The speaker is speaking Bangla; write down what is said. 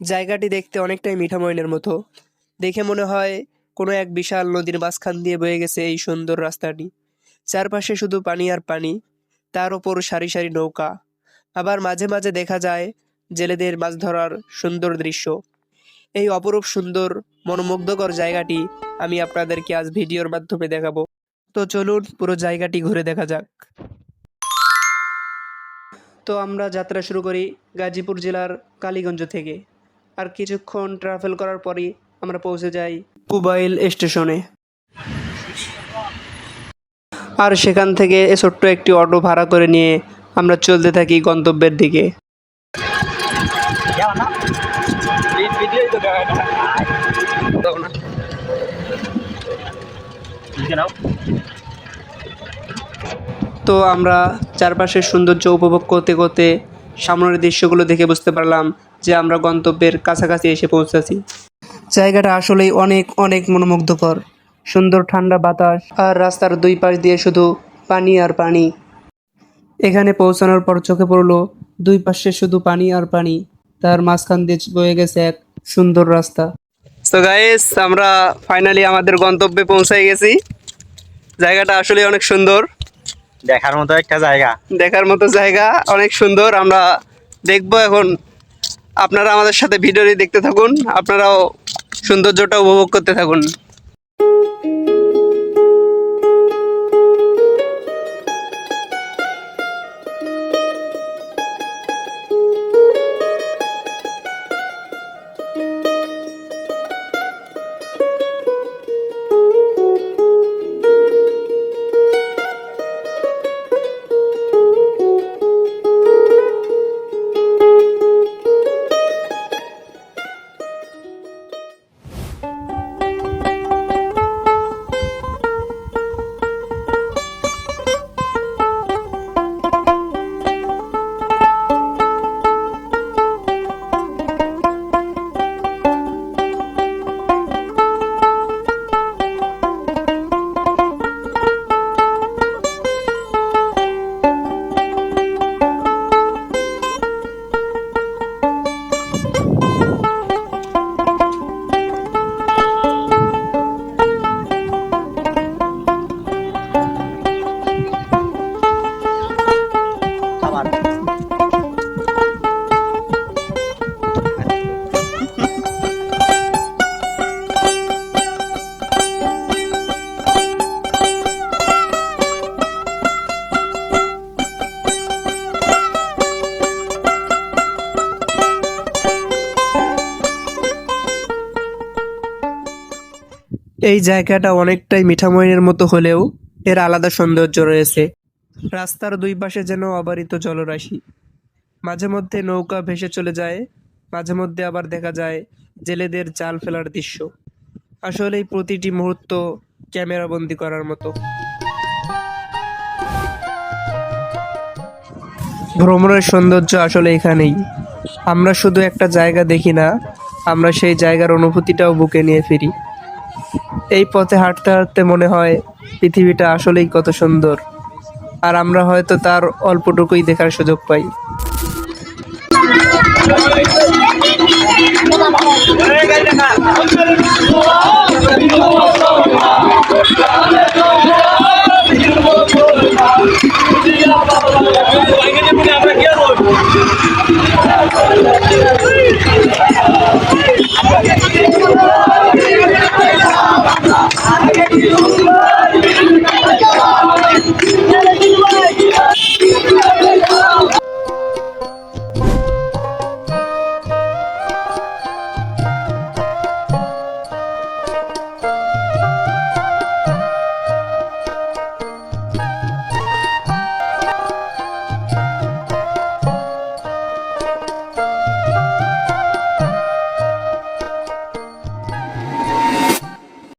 জায়গাটি দেখতে অনেকটাই মিঠামইনের মতো। দেখে মনে হয় কোনো এক বিশাল নদীর মাঝখান দিয়ে বয়ে গেছে এই সুন্দর রাস্তাটি। চারপাশে শুধু পানি আর পানি, তার ওপর সারি সারি নৌকা। আবার মাঝে মাঝে দেখা যায় জেলেদের মাছ ধরার সুন্দর দৃশ্য। এই অপরূপ সুন্দর, মনোমুগ্ধকর জায়গাটি আমি আপনাদেরকে আজ ভিডিওর মাধ্যমে দেখাবো। তো চলুন পুরো জায়গাটি ঘুরে দেখা যাক। তো আমরা যাত্রা শুরু করি গাজীপুর জেলার কালীগঞ্জ থেকে। আর কিছুক্ষণ ট্রাভেল করার পরই আমরা পৌঁছে যাই কুবাইল স্টেশনে। আর সেখান থেকে ছোট্ট একটি অটো ভাড়া করে নিয়ে আমরা চলতে থাকি গন্তব্যের দিকে। তো আমরা চারপাশের সৌন্দর্য উপভোগ করতে করতে সামনের দৃশ্যগুলো দেখে বুঝতে পারলাম যে আমরা গন্তব্যের কাছাকাছি এসে পৌঁছেছি। জায়গাটা আসলেই অনেক অনেক মনোমুগ্ধকর। সুন্দর ঠান্ডা বাতাস আর রাস্তার দুই পাশ দিয়ে শুধু পানি আর পানি। এখানে পৌঁছানোর পর চোখে পড়ল দুই পাশে শুধু পানি আর পানি। তার মাঝখান দিয়ে বয়ে গেছে এক সুন্দর রাস্তা। তো গাইস আমরা ফাইনালি আমাদের গন্তব্যে পৌঁছে গেছি। জায়গাটা আসলে অনেক সুন্দর। দেখার মতো একটা জায়গা। দেখার মতো জায়গা, অনেক সুন্দর। আমরা দেখব এখন। আপনারা আমাদের সাথে ভিডিওটি দেখতে থাকুন। আপনারাও সৌন্দর্যটা উপভোগ করতে থাকুন। এই জায়গাটা অনেকটাই মিঠামইনের মতো হলেও এর আলাদা সৌন্দর্য রয়েছে। রাস্তার দুই পাশে যেন অবারিত জলরাশি। মাঝে মধ্যে নৌকা ভেসে চলে যায়, মাঝে মধ্যে আবার দেখা যায় জেলেদের জাল ফেলার দৃশ্য। আসলেই প্রতিটি মুহূর্ত ক্যামেরাবন্দি করার মতো। ভ্রমণের সৌন্দর্য আসলে এখানেই। আমরা শুধু একটা জায়গা দেখি না, আমরা সেই জায়গার অনুভূতিটাও বুকে নিয়ে ফিরি। এই পথে হাঁটতে হাঁটতে মনে হয় পৃথিবীটা আসলেই কত সুন্দর। আর আমরা হয়তো তার অল্পটুকুই দেখার সুযোগ পাই। দেখা।